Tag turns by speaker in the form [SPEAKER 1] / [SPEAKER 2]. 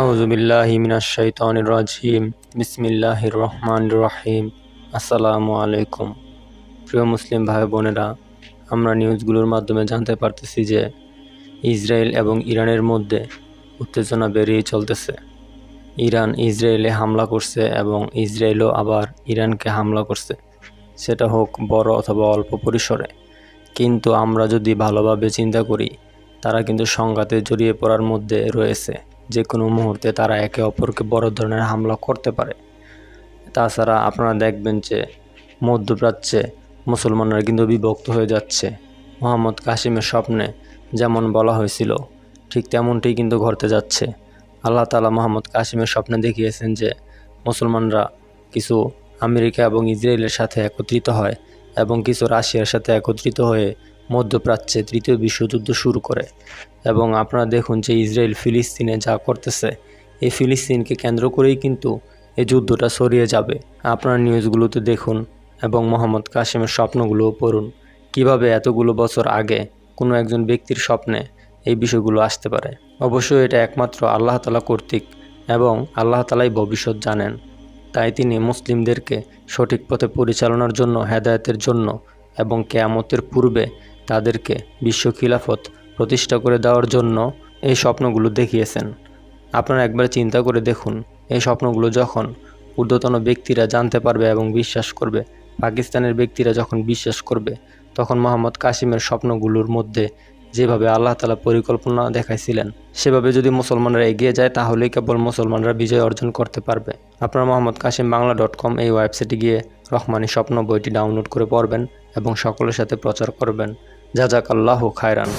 [SPEAKER 1] আউজুবিল্লাহি মিনাশ শাইতানির রাজিম। বিসমিল্লাহির রহমানির রহিম। আসসালামু আলাইকুম। প্রিয় মুসলিম ভাই বোনেরা আমরা নিউজগুলোর মাধ্যমে জানতে পারতেছি যে ইসরায়েল এবং ইরানের মধ্যে উত্তেজনা বেরিয়ে চলতেছে। ইরান ইসরায়েলে হামলা করছে এবং ইসরায়েলও আবার ইরানকে হামলা করছে। সেটা হোক বড় অথবা অল্প পরিসরে। কিন্তু আমরা যদি ভালোভাবে চিন্তা করি, তারা কিন্তু সংঘাতে জড়িয়ে পড়ার মধ্যে রয়েছে। যে কোনো মুহূর্তে তারা একে অপরকে বড় ধরনের হামলা করতে পারে। তাছাড়া আপনারা দেখবেন যে মধ্যপ্রাচ্যে মুসলমানরা কিন্তু বিভক্ত হয়ে যাচ্ছে। মোহাম্মদ কাসিমের স্বপ্নে যেমন বলা হয়েছিল, ঠিক তেমনটি কিন্তু ঘটতে যাচ্ছে। আল্লাহ তালা মোহাম্মদ কাসিমের স্বপ্নে দেখিয়েছেন যে মুসলমানরা কিছু আমেরিকা এবং ইসরায়েলের সাথে একত্রিত হয় এবং কিছু রাশিয়ার সাথে একত্রিত হয়ে মধ্যপ্রাচ্যে তৃতীয় বিশ্বযুদ্ধ শুরু করে। এবং আপনারা দেখুন যে ইসরায়েল ফিলিস্তিনে যা করতেছে, এই ফিলিস্তিনকে কেন্দ্র করেই কিন্তু এই যুদ্ধটা ছড়িয়ে যাবে। আপনার নিউজগুলোতে দেখুন এবং মোহাম্মদ কাসিমের স্বপ্নগুলোও পড়ুন। কীভাবে এতগুলো বছর আগে কোনো একজন ব্যক্তির স্বপ্নে এই বিষয়গুলো আসতে পারে? অবশ্যই এটা একমাত্র আল্লাহ তালা কর্তৃক এবং আল্লাহ তালাই ভবিষ্যৎ জানেন। তাই তিনি মুসলিমদেরকে সঠিক পথে পরিচালনার জন্য, হেদায়তের জন্য এবং কেয়ামতের পূর্বে তাদেরকে বিশ্ব খিলাফত প্রতিষ্ঠা করে দেওয়ার জন্য এই স্বপ্নগুলো দেখিয়েছেন। আপনারা একবার চিন্তা করে দেখুন, এই স্বপ্নগুলো যখন ঊর্ধ্বতন ব্যক্তিরা জানতে পারবে এবং বিশ্বাস করবে, পাকিস্তানের ব্যক্তিরা যখন বিশ্বাস করবে, তখন মোহাম্মদ কাসিমের স্বপ্নগুলোর মধ্যে যেভাবে আল্লাহ তালা পরিকল্পনা দেখাইছিলেন, সেভাবে যদি মুসলমানরা এগিয়ে যায়, তাহলেই কেবল মুসলমানরা বিজয় অর্জন করতে পারবে। আপনার মোহাম্মদ কাশিম বাংলা ডট কম এই ওয়েবসাইটে গিয়ে রহমানি স্বপ্ন বইটি ডাউনলোড করে পড়বেন এবং সকলের সাথে প্রচার করবেন। যা জাজাক আল্লাহ খায়রান।